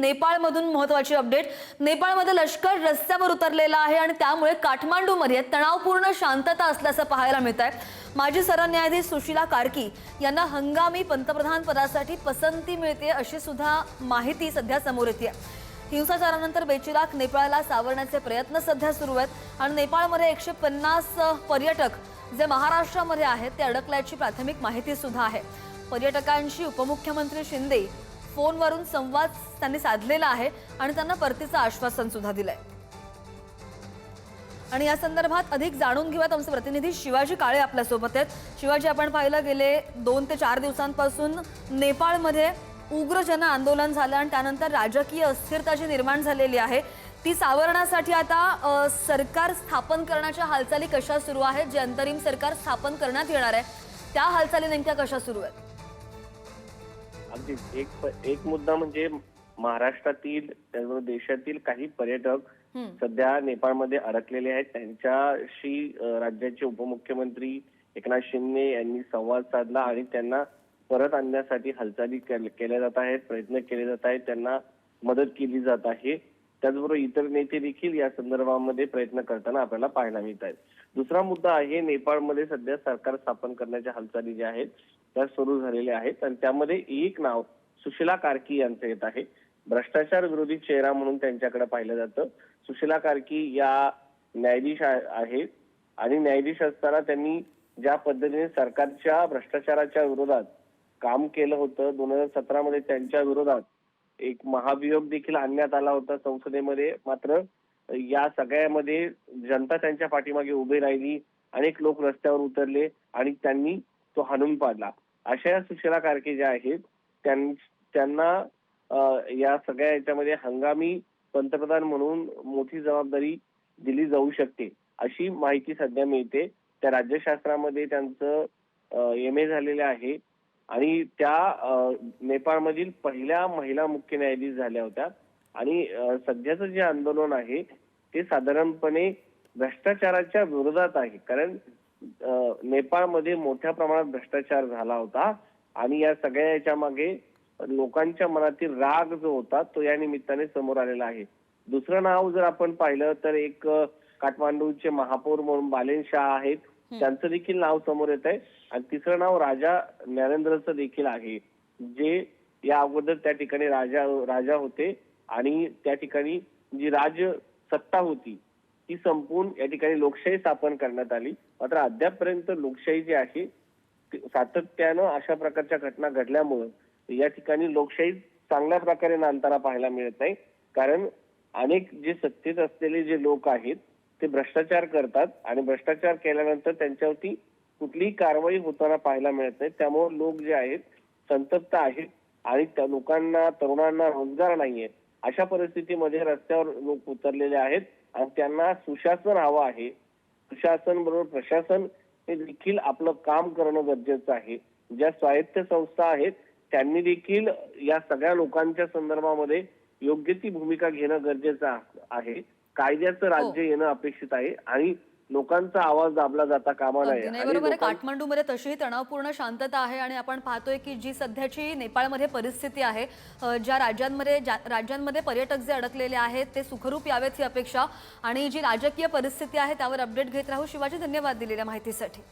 नेपाळमधून महत्वाची अपडेट. नेपाळमध्ये लष्कर रस्त्यावर उतरलेलं आहे आणि त्यामुळे काठमांडूमध्ये तणावपूर्ण शांतता असल्याचं पाहायला मिळत आहे माजी सरन्यायाधीश सुशीला कार्की यांना हंगामी पंतप्रधान पदासाठी पसंती मिळते अशी सुद्धा माहिती सध्या समोर येते हिंसाचारानंतर बेचिराख नेपाळला सावरण्याचे प्रयत्न सध्या सुरू आहेत आणि नेपाळमध्ये एकशे पन्नास पर्यटक जे महाराष्ट्रामध्ये आहेत ते अडकल्याची प्राथमिक माहिती सुद्धा आहे. पर्यटकांशी उपमुख्यमंत्री शिंदे फोनवरून संवाद त्यांनी साधलेला आहे आणि त्यांना परतीचं आश्वासन सुद्धा दिलंय. आणि या संदर्भात अधिक जाणून घेऊयात आमचे प्रतिनिधी शिवाजी काळे आपल्यासोबत आहेत. शिवाजी आपण पाहिलं गेले दोन ते चार दिवसांपासून नेपाळमध्ये उग्र जन आंदोलन झालं आणि त्यानंतर राजकीय अस्थिरता जी निर्माण झालेली आहे ती सावरण्यासाठी आता सरकार स्थापन करण्याच्या हालचाली कशा सुरू आहेत जे अंतरिम सरकार स्थापन करण्यात येणार आहे त्या हालचाली नेमक्या कशा सुरू आहेत? अगदी एक एक मुद्दा म्हणजे महाराष्ट्रातील देशातील काही पर्यटक. सध्या नेपाळमध्ये अडकलेले आहेत. त्यांच्याशी राज्याचे उपमुख्यमंत्री एकनाथ शिंदे यांनी संवाद साधला आणि त्यांना परत आणण्यासाठी हालचाली केल- केल्या जात आहेत प्रयत्न केले जात आहेत. त्यांना मदत केली जात आहे. त्याचबरोबर इतर नेते देखील या संदर्भामध्ये प्रयत्न करताना आपल्याला पाहायला मिळत आहेत दुसरा मुद्दा आहे नेपाळमध्ये सध्या सरकार स्थापन करण्याच्या हालचाली ज्या आहेत त्या सुरू झालेल्या आहेत आणि त्यामध्ये एक नाव सुशीला कार्की यांचं येत आहे. भ्रष्टाचार विरोधी चेहरा म्हणून त्यांच्याकडे पाहिलं जातं. सुशीला कार्की या न्यायाधीश आहेत आणि न्यायाधीश असताना त्यांनी ज्या पद्धतीने सरकारच्या भ्रष्टाचाराच्या विरोधात काम केलं होतं दोन हजार सतरामध्ये त्यांच्या विरोधात एक महाभियोग देखील आणण्यात आला होता संसदेमध्ये. मात्र या सगळ्यामध्ये जनता त्यांच्या पाठीमागे उभी राहिली अनेक लोक रस्त्यावर उतरले आणि त्यांनी तो हाणून पाडला. अशा या सुशीला कारके ज्या आहेत त्यां- त्यांना या सगळ्या याच्यामध्ये हंगामी पंतप्रधान म्हणून मोठी जबाबदारी दिली जाऊ शकते अशी माहिती सध्या मिळते. त्या राज्यशास्त्रामध्ये त्यांचं एम ए झालेलं आहे. आणि त्या नेपाळमधील पहिल्या महिला मुख्य न्यायाधीश झाल्या होत्या. आणि सध्याचं जे आंदोलन आहे ते साधारणपणे भ्रष्टाचाराच्या विरोधात आहे. कारण नेपाळमध्ये मोठ्या प्रमाणात भ्रष्टाचार झाला होता. आणि या सगळ्या याच्या मागे लोकांच्या मनातील राग जो होता तो या निमित्ताने समोर आलेला आहे. दुसरं नाव जर आपण पाहिलं तर एक काठमांडूचे महापौर म्हणून बालेन शाह आहेत. त्यांचं देखील नाव समोर येत आहे आणि तिसरं नाव राजा ज्ञानेंद्रचं देखील आहे. जे या अगोदर त्या ठिकाणी राजा राजा होते. आणि त्या ठिकाणी जी राज सत्ता होती ती संपून या ठिकाणी लोकशाही स्थापन करण्यात आली. मात्र अद्यापपर्यंत लोकशाही जी आहे सातत्यानं अशा प्रकारच्या घटना घडल्यामुळं या ठिकाणी लोकशाही चांगल्या प्रकारे नांदताना पाहायला मिळत नाही. कारण अनेक जे सत्तेत असलेले जे लोक आहेत ते भ्रष्टाचार करतात आणि भ्रष्टाचार केल्यानंतर त्यांच्यावरती कुठलीही कारवाई होताना पाहायला मिळत नाही. त्यामुळे लोक जे आहेत संतप्त आहेत आणि त्या लोकांना तरुणांना रोजगार नाहीये. अशा परिस्थितीमध्ये रस्त्यावर लोक उतरलेले आहेत आणि त्यांना सुशासन हवं आहे. सुशासन बरोबर प्रशासन हे देखील आपलं काम करणं गरजेचं आहे. ज्या स्वायत्त संस्था आहेत त्यांनी देखील या सगळ्या लोकांच्या संदर्भामध्ये योग्य ती भूमिका घेणं गरजेचं आहे. कायद्याचं राज्य येणं अपेक्षित आहे आणि लोकांचा आवाज दाबला जाता कामा नये नाही बरोबर काठमांडूमध्ये तशीही तणावपूर्ण शांतता आहे आणि आपण पाहतोय की जी सध्याची नेपाळमध्ये परिस्थिती आहे ज्या राज्यांमध्ये ज्या- राज्यांमध्ये पर्यटक जे अडकलेले आहेत ते सुखरूप यावेत ही अपेक्षा आणि जी राजकीय परिस्थिती आहे त्यावर अपडेट घेत राहू शिवाजी धन्यवाद दिलेल्या माहितीसाठी.